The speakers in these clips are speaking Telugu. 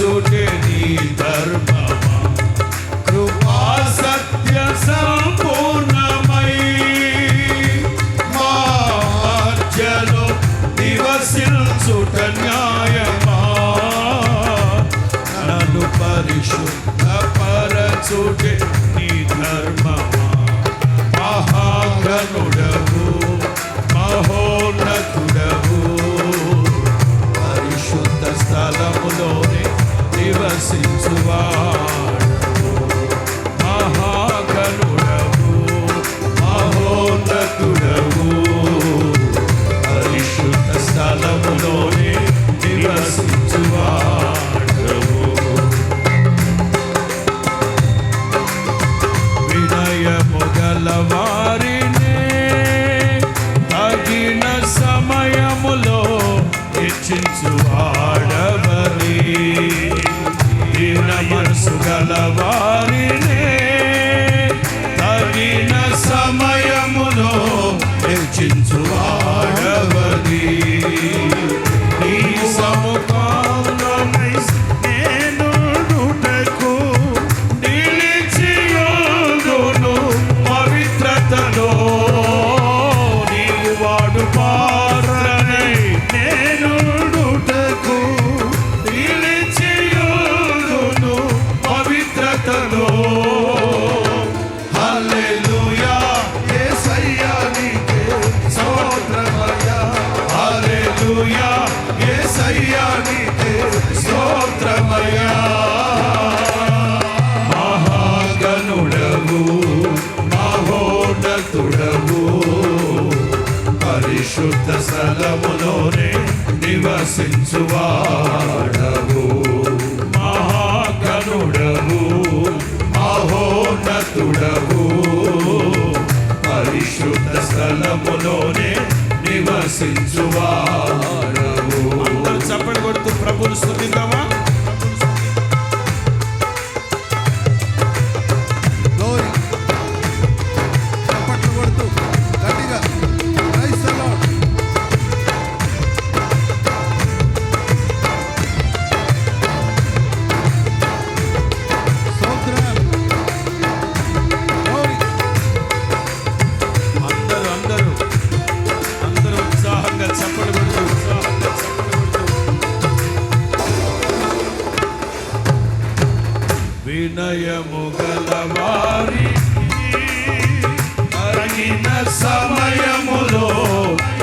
ছুটে ఏసయ్యా నీకే స్తోత్రమయ్యా. మహాగనుడవు మహోన్నతుడవు పరిశుద్ధ స్థలములోనే నివసించువాడవు. మహాగనుడవు మహోన్నతుడవు పరిశుద్ధ స్థలములోనే నివసించువాడు tudo subindo a mão. సమయములో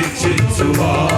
ఇచ్చిచువా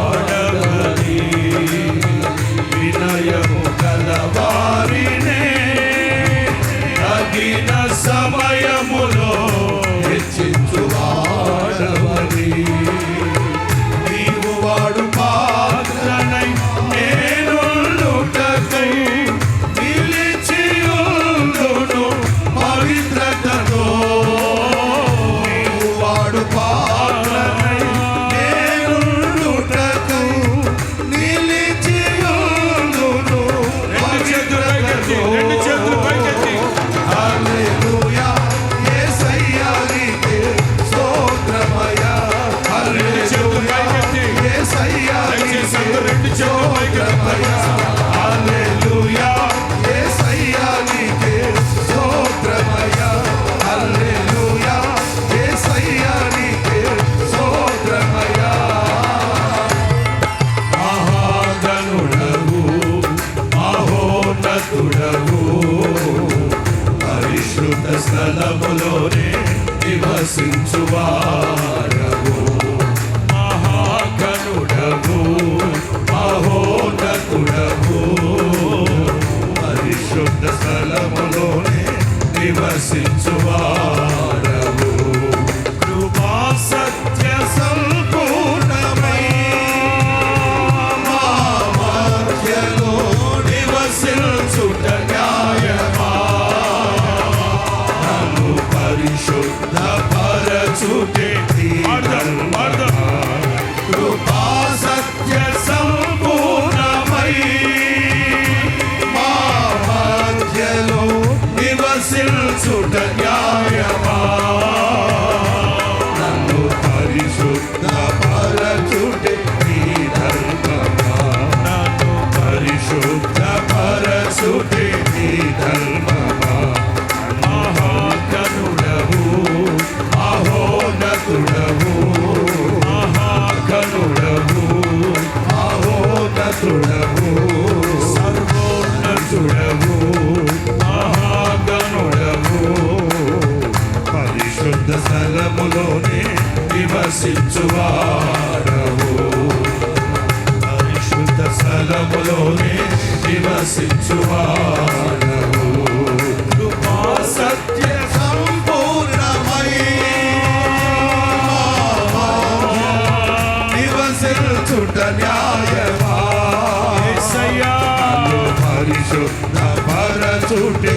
నాయకుడవు పరిశ్రుత స్థలములోనే నివసించువాడవు మహాకనుడవు మహోదకుడవు పరిశుద్ధ స్థలములోనే నివసించువాడు నివసించుట న్యాయమా నన్ను పరిశుద్ధ పరచుటే నీ ధర్మమా నన్ను పరిశుద్ధ పరచుటే నీ ధర్మమా మహాకనుడవు మహోన్నతుడవు మహాకనుడవు మహోన్నతుడవు స్థలములోనే నివసించువాడవు పరిశుద్ధ స్థలములోనే నివసించువాడవు సత్య సంపూర్ణమై నివసించుట న్యాయమా? యేసయ్యా. పరిశుద్ధ పరచుటే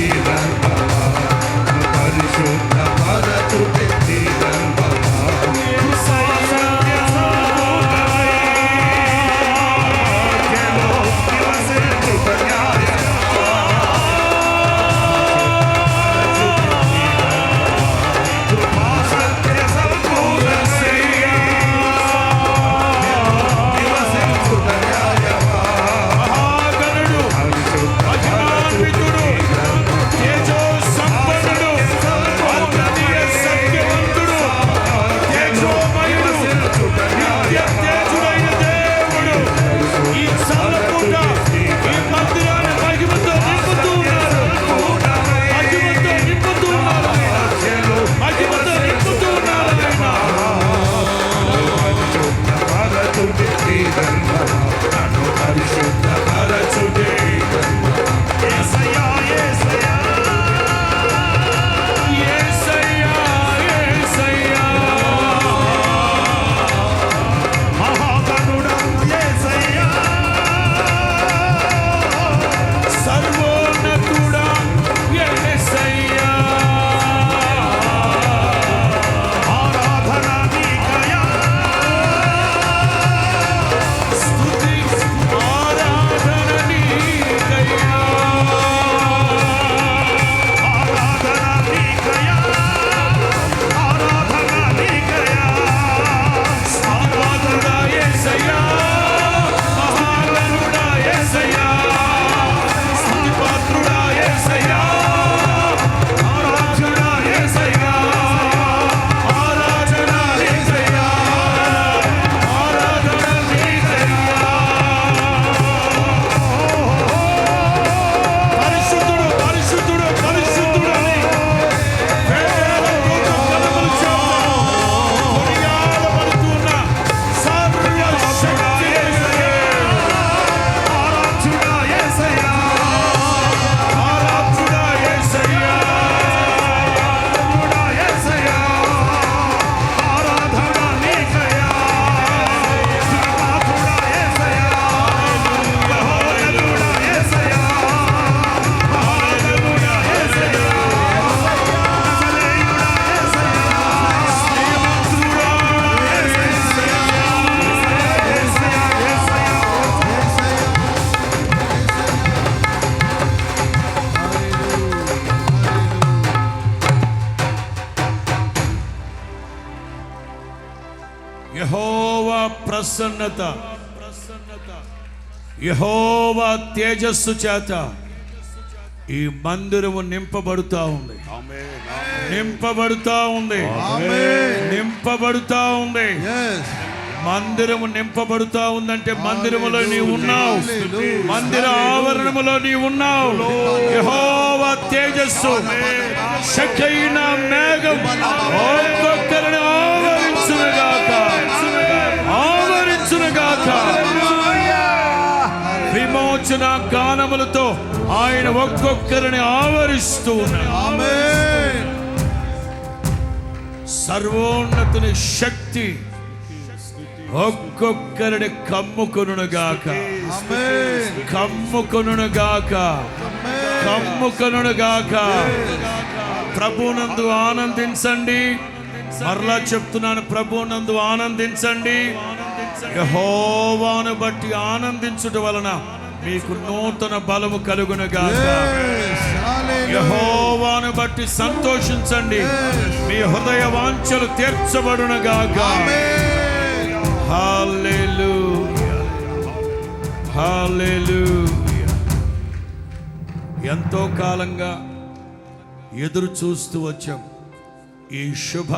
ప్రసన్నత. యహోవా తేజస్సు చేత ఈ మందిరము నింపబడుతా ఉంది. నింపబడుతా ఉంది. నింపబడుతా ఉంది. మందిరము నింపబడుతా ఉందంటే మందిరములో నీవు ఉన్నావు. మందిర ఆవరణములో నీవు ఉన్నావు. యెహోవా తేజస్సు. శకైన మేఘం. ఒక్కొక్కరిని ఆవరించునుగాక. ఆవరించునుగాక విమోచన గానములతో ఆయన ఒక్కొక్కరిని ఆవరిస్తూ సర్వోన్నతుని శక్తి ఒక్కొక్కరిని కమ్ముకొనుగాక కమ్ముకొనుగాక కమ్ముకొనుగాక ప్రభునందు ఆనందించండి. మరలా చెప్తున్నాను ప్రభునందు ఆనందించండి. యెహోవాను బట్టి ఆనందించుట వలన మీకు నూతన బలము hallelujah. యెహోవాను బట్టి సంతోషించండి. మీ హృదయ వాంఛలు తీర్చబడునుగాక ఎంతో కాలంగా ఎదురు చూస్తూ వచ్చాం ఈ శుభ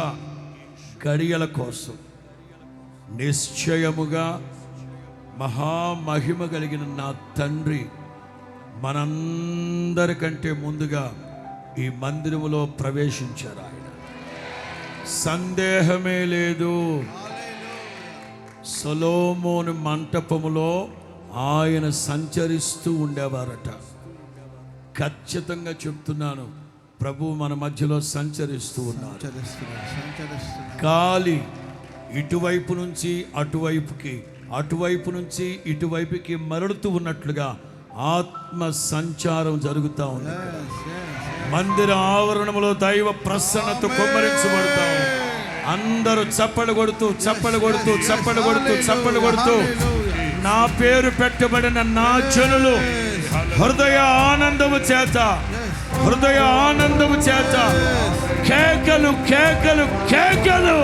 గడియల కోసం. నిశ్చయముగా మహామహిమ కలిగిన నా తండ్రి మనందరికంటే ముందుగా ఈ మందిరములో ప్రవేశించారు ఆయన. సందేహమే లేదు. సొలోమోను మంటపములో ఆయన సంచరిస్తూ ఉండేవారట. ఖచ్చితంగా చెప్తున్నాను ప్రభు మన మధ్యలో సంచరిస్తూ ఉన్నారు. గాలి ఇటువైపు నుంచి అటువైపుకి అటువైపు నుంచి ఇటువైపుకి మరలుతూ ఉన్నట్లుగా ఆత్మ సంచారం జరుగుతూ ఉంది. మందిర ఆవరణములో దైవ ప్రసన్నత కొమ్మరించబడతా. అందరూ చప్పలు కొడుతూ చప్పలు కొడుతూ చప్పలు కొడుతూ చప్పలు కొడుతూ నా పేరు పెట్టబడిన నా జనులు హృదయ ఆనందము చేత హృదయ ఆనందము చేత కేకలు కేకలు కేకలు.